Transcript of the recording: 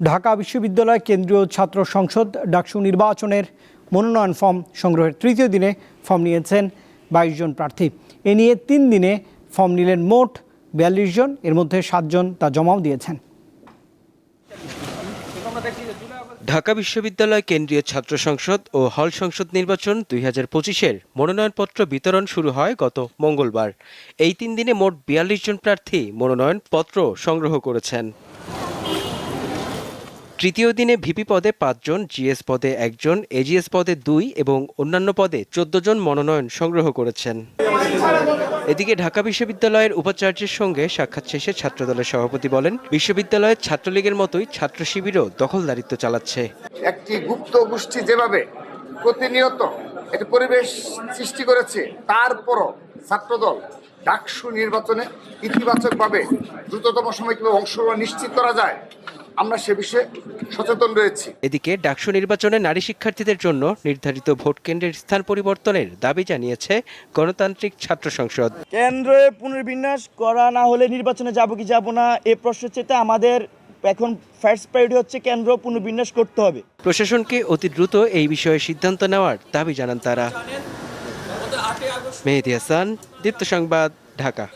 ঢাকা বিশ্ববিদ্যালয় কেন্দ্রীয় ছাত্র সংসদ ডাকসু নির্বাচনের মনোনয়ন ফর্ম সংগ্রহের তৃতীয় দিনে ফর্ম নিয়েছেন বাইশ জন প্রার্থী। এ নিয়ে তিন দিনে ফর্ম নিলেন মোট বিয়াল্লিশ জন, এর মধ্যে সাতজন তা জমাও দিয়েছেন। ঢাকা বিশ্ববিদ্যালয় কেন্দ্রীয় ছাত্র সংসদ ও হল সংসদ নির্বাচন দুই হাজার পঁচিশের মনোনয়নপত্র বিতরণ শুরু হয় গত মঙ্গলবার। এই তিন দিনে মোট বিয়াল্লিশ জন প্রার্থী মনোনয়নপত্র সংগ্রহ করেছেন। তৃতীয় দিনে ভিপি পদে পাঁচজন, জিএস পদে একজন, এজিএস পদে দুই এবং অন্যান্য পদে চোদ্দ জন মনোনয়ন সংগ্রহ করেছেন। এদিকে ঢাকা বিশ্ববিদ্যালয়ের উপাচার্যের সঙ্গে সাক্ষাৎ শেষে ছাত্রদলের সভাপতি বলেন, বিশ্ববিদ্যালয়ের ছাত্রলীগের মতোই ছাত্র শিবিরও দখলদারিত্ব চালাচ্ছে। একটি গুপ্ত গোষ্ঠী যেভাবে প্রতিনিয়ত একটি পরিবেশ সৃষ্টি করেছে, তারপরও ছাত্রদল ডাকসু নির্বাচনে ইতিবাচকভাবে দ্রুততম সময় কীভাবে অংশগ্রহণ নিশ্চিত করা যায়। আমরা সে বিষয়ে সচেতন রয়েছি। এদিকে ডাকসু নির্বাচনে নারী শিক্ষার্থীদের জন্য নির্ধারিত ভোট কেন্দ্রের স্থান পরিবর্তনের দাবি জানিয়েছে গণতান্ত্রিক ছাত্র সংসদ। কেন্দ্রে পুনর্বিন্যাস করা না হলে নির্বাচনে যাব কি যাব না এ প্রশ্ন চেতে আমাদের এখন ফার্স্ট প্রায়োরিটি হচ্ছে কেন্দ্র পুনর্বিন্যাস করতে হবে। প্রশাসনকে অতি দ্রুত এই বিষয়ে সিদ্ধান্ত নেওয়ার দাবি জানান তারা। মেহেদি হাসান দীপ্ত সংবাদ ঢাকা।